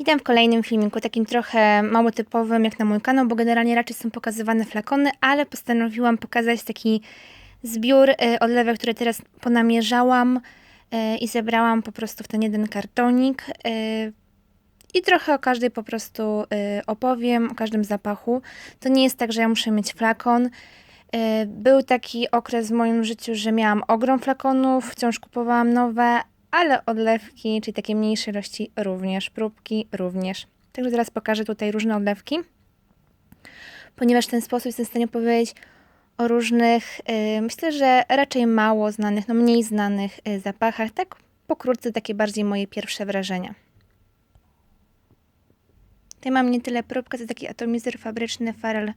Witam w kolejnym filmiku, takim trochę mało typowym jak na mój kanał, bo generalnie raczej są pokazywane flakony, ale postanowiłam pokazać taki zbiór y, odlewek, które teraz ponamierzałam y, i zebrałam po prostu w ten jeden kartonik. y, I trochę o każdej po prostu opowiem, o każdym zapachu. To nie jest tak, że ja muszę mieć flakon. Był taki okres w moim życiu, że miałam ogrom flakonów, wciąż kupowałam nowe, ale odlewki, czyli takie mniejsze ilości również, próbki również. Także teraz pokażę tutaj różne odlewki, ponieważ w ten sposób jestem w stanie powiedzieć o różnych, y, myślę, że raczej mało znanych, no mniej znanych y, zapachach. Tak pokrótce takie bardziej moje pierwsze wrażenia. Tutaj mam nie tyle próbkę, to taki atomizer fabryczny Pharrell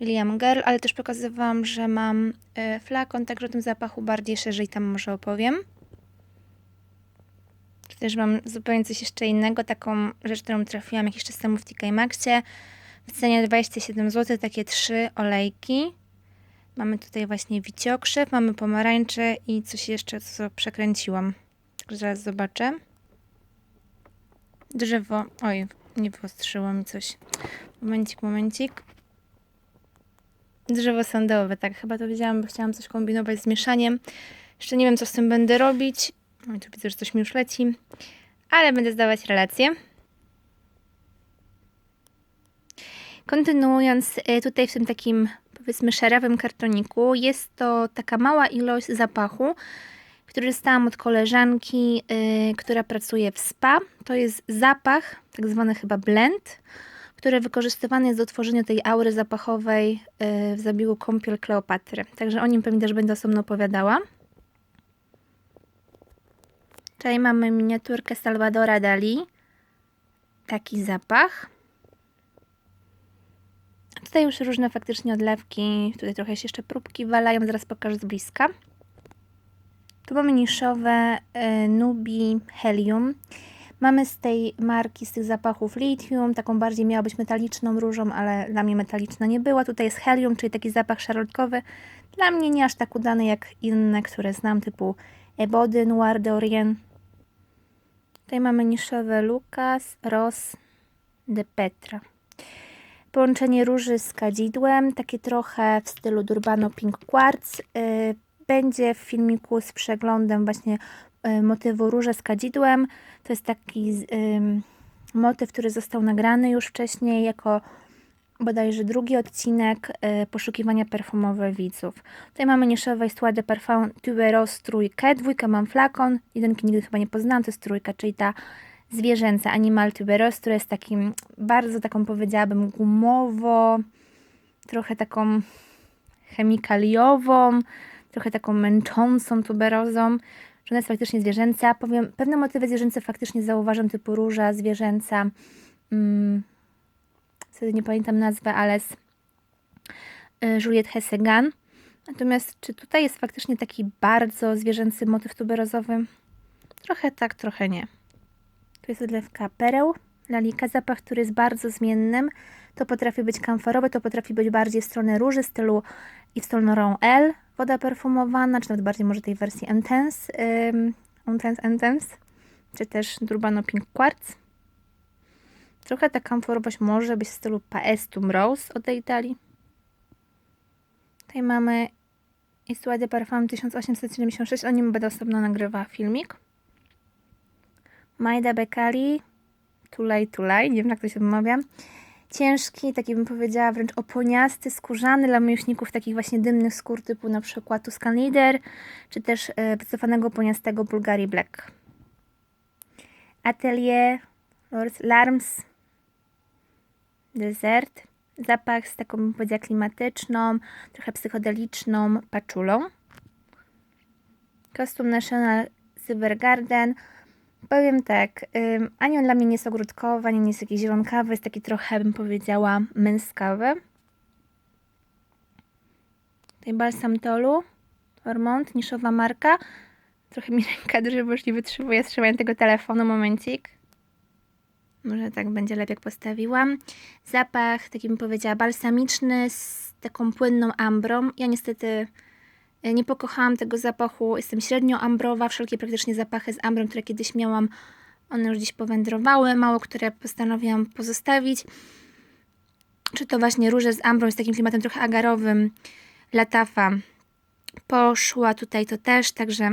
William Girl, ale też pokazywałam, że mam y, flakon, także o tym zapachu bardziej szerzej tam może opowiem. Też mam zupełnie coś jeszcze innego, taką rzecz, którą trafiłam jakiś czas temu w TK Maxie. W cenie 27 zł, takie trzy olejki. Mamy tutaj właśnie wiciokrzew, mamy pomarańcze i coś jeszcze, co przekręciłam. Także zaraz zobaczę. Drzewo, oj, nie wyostrzyło mi coś. Momencik, momencik. Drzewo sandałowe, tak, chyba to wiedziałam, bo chciałam coś kombinować z mieszaniem. Jeszcze nie wiem, co z tym będę robić. Oj, tu widzę, że coś mi już leci. Ale będę zdawać relacje. Kontynuując, y, tutaj w tym takim, powiedzmy, szerawym kartoniku, jest to taka mała ilość zapachu, który dostałam od koleżanki, y, która pracuje w spa. To jest zapach, tak zwany chyba blend, który wykorzystywany jest do tworzenia tej aury zapachowej y, w zabiegu kąpiel Kleopatry. Także o nim pewnie też będę osobno opowiadała. Tutaj mamy miniaturkę Salvadora Dali. Taki zapach. Tutaj już różne faktycznie odlewki. Tutaj trochę się jeszcze próbki walają. Zaraz pokażę z bliska. Tu mamy niszowe y, Nubi Helium. Mamy z tej marki, z tych zapachów lithium, taką bardziej miała być metaliczną różą, ale dla mnie metaliczna nie była. Tutaj jest helium, czyli taki zapach szarlotkowy. Dla mnie nie aż tak udany jak inne, które znam, typu Ebody, Noir d'Orient. Tutaj mamy niszowe Lucas, Ros, de Petra. Połączenie róży z kadzidłem, takie trochę w stylu Durbano Pink Quartz. Yy, Będzie w filmiku z przeglądem właśnie yy, motywu róże z kadzidłem. To jest taki motyw, który został nagrany już wcześniej jako bodajże drugi odcinek y, poszukiwania perfumowe widzów. Tutaj mamy Histoire de Parfum Tuberos trójkę, dwójkę mam flakon, jedynki nigdy chyba nie poznałam, to jest trójka, czyli ta zwierzęca Animal Tuberos, która jest takim bardzo taką powiedziałabym gumowo, trochę taką chemikaliową, trochę taką męczącą tuberozą, że ona jest faktycznie zwierzęca. Powiem, pewne motywy zwierzęce faktycznie zauważam, typu róża zwierzęca, mm, wtedy nie pamiętam nazwy, ale z y, Juliette Hessegan. Natomiast czy tutaj jest faktycznie taki bardzo zwierzęcy motyw tuberozowy? Trochę tak, trochę nie. Tu jest odlewka pereł, lalika, zapach, który jest bardzo zmiennym. To potrafi być kamforowy, to potrafi być bardziej w stronę róży, stylu i w stronę Ron L, woda perfumowana, czy nawet bardziej może tej wersji Intense, ym, Intense, Intense, czy też Durbano Pink Quartz. Trochę ta kamforowość może być w stylu Paestum Rose od tej Italii. Tutaj mamy Histoire de Parfum 1876, o nim będę osobno nagrywała filmik. Majda Beccari, Tulej Tulej, nie wiem jak to się wymawia. Ciężki, taki bym powiedziała wręcz oponiasty, skórzany dla miłośników takich właśnie dymnych skór typu na przykład Tuscan Leader, czy też e, wycofanego oponiastego Bulgari Black. Atelier Lors Larms Desert. Zapach z taką, bym klimatyczną, trochę psychodeliczną paczulą. Costume National Cyber Garden. Powiem tak, ani on dla mnie nie jest ogródkowy, ani nie jest jakiś zielonkawy, jest taki trochę, bym powiedziała, męskawy. Tutaj balsam Tolu, Ormont, niszowa marka. Trochę mi ręka drży, bo już nie wytrzymuję trzymania tego telefonu, momencik. Może tak będzie lepiej, jak postawiłam. Zapach, taki bym powiedziała, balsamiczny z taką płynną ambrą. Ja niestety e, nie pokochałam tego zapachu. Jestem średnio ambrowa. Wszelkie praktycznie zapachy z ambrą, które kiedyś miałam, One już gdzieś powędrowały, mało które postanowiłam pozostawić. Czy to właśnie róże z ambrą, z takim klimatem trochę agarowym. Latafa poszła tutaj to też, także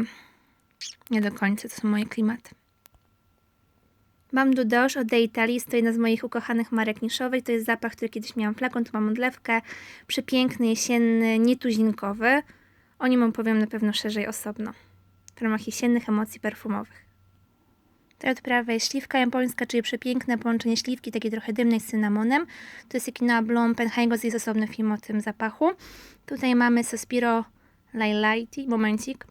nie do końca to są moje klimaty. Mam Dudosz od The jest to jedna z moich ukochanych marek niszowych. To jest zapach, który kiedyś miałam flakon, tu mam odlewkę. Przepiękny, jesienny, nietuzinkowy. O nim opowiem na pewno szerzej osobno. W ramach jesiennych emocji perfumowych. Tutaj od prawej śliwka japońska, czyli przepiękne połączenie śliwki, takiej trochę dymnej z cynamonem. To jest Ekina Blom Penhygos, jest osobny film o tym zapachu. Tutaj mamy Sospiro Lailati, momencik.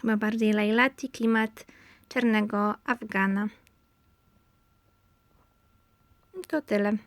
Chyba bardziej Lailati, klimat czarnego Afgana. To tyle.